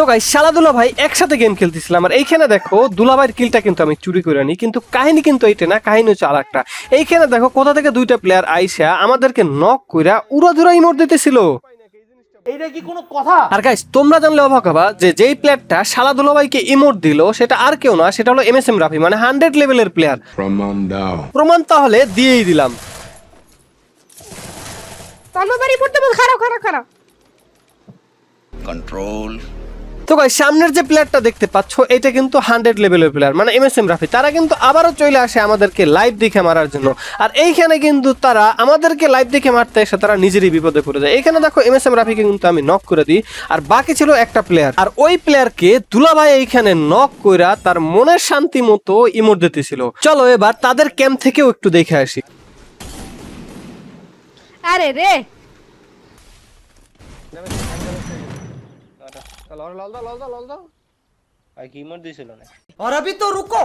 তো গাই শালা দুলা ভাই একসাথে গেম খেলতেছিলাম আর এইখানে দেখো দুলাভাইয়ের কিলটা কিন্তু আমি চুরি করে নিই কিন্তু কাহিনী কিন্তু এইটা না কাহিনী হচ্ছে আর একটা এইখানে দেখো কোথা থেকে দুইটা প্লেয়ার আইসা আমাদেরকে নক কইরা উড়াধুরা ইমোট দিতেছিল। এইটা কি কোনো কথা? আর গাইস তোমরা জানলে অবাক হবা যে যেই প্লেয়ারটা শালা দুলাভাইকে ইমোট দিল সেটা আর কেউ না সেটা হলো এম এস এম রাফি মানে হান্ড্রেড লেভেলের প্লেয়ার প্রমাণ দাও। প্রমাণ তাহলে দিয়েই দিলাম। পাল্লো পড়তে বল খারাপ খারাপ খারাপ। Control তো গাইস, সামনের যে প্লেয়ারটা দেখতে পাচ্ছ, এটা কিন্তু হান্ড্রেড লেভেলের প্লেয়ার মানে এম এস এম রাফি। তারা কিন্তু আবারও চলে আসে আমাদেরকে লাইভ দেখে মারার জন্য। আর এইখানে কিন্তু তারা আমাদেরকে লাইভ দেখে মারতে এসে তারা নিজেরই বিপদে পড়ে যায়। এখানে দেখো এম এস এম রাফিকে কিন্তু আমি নক করে দিই। আর বাকি ছিল একটা প্লেয়ার আর ওই প্লেয়ারকে দুলাভাই এইখানে নক কইরা তার মনের শান্তি মতো ইমোট দিতেছিল। চলো এবার তাদের ক্যাম্প থেকেও একটু দেখে আসি। আরে রে! और अभी तो रुको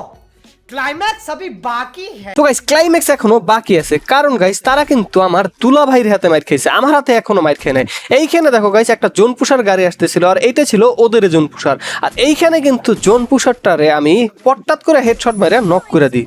क्लाइमैक्स अभी बाकी है তো গাইস ক্লাইম্যাক্স এখনো বাকি আছে কারণ গাইস তারা কিন্তু আমার দুলা ভাইয়ের হাতে মাইর খেয়েছে আমার হাতে এখনো মাইর খেয়ে নাই এইখানে দেখো গাইস একটা জোন পুষার গাড়ি আসতেছিল আর এইটা ছিল ওদের জোন পুষার আর এইখানে কিন্তু জোন পুষারটারে আমি পট্টাত করে হেডশট মেরে নক করে দিই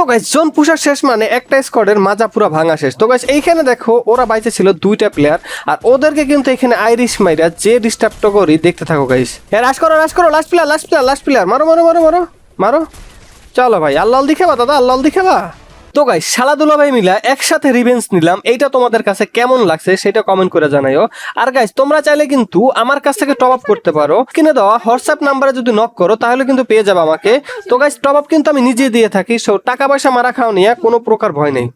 তো গাইস জোন পুষার শেষ মানে একটা স্কোয়াডের মাজা পুরা ভাঙা শেষ। তো গাইস এইখানে দেখো, ওরা বাইতে ছিল দুইটা প্লেয়ার আর ওদেরকে কিন্তু এখানে আইরিশ মাইরা যে ডিস্টার্বটা করি, দেখতে থাকো গাইস হ্যাঁ রাশ করো রাশ করো last player last player last player মারো মারো মারো মারো মারো। চলো ভাই আল্লাহ দিখাবা দাদা আল্লাহ দিখাবা তো গাই সালাদুলা ভাই মিলা একসাথে রিভেন্স নিলাম। এইটা তোমাদের কাছে কেমন লাগছে সেটা কমেন্ট করে জানাইও। আর গাইস তোমরা চাইলে কিন্তু আমার কাছ থেকে টপ আপ করতে পারো। কিনে দেওয়া হোয়াটসঅ্যাপ নাম্বারে যদি নক করো, তাহলে কিন্তু পেয়ে যাবে আমাকে। তো গাইস টপ আপ কিন্তু আমি নিজে দিয়ে থাকি সো টাকা পয়সা মারা খাও নিয়ে কোনো প্রকার ভয় নেই।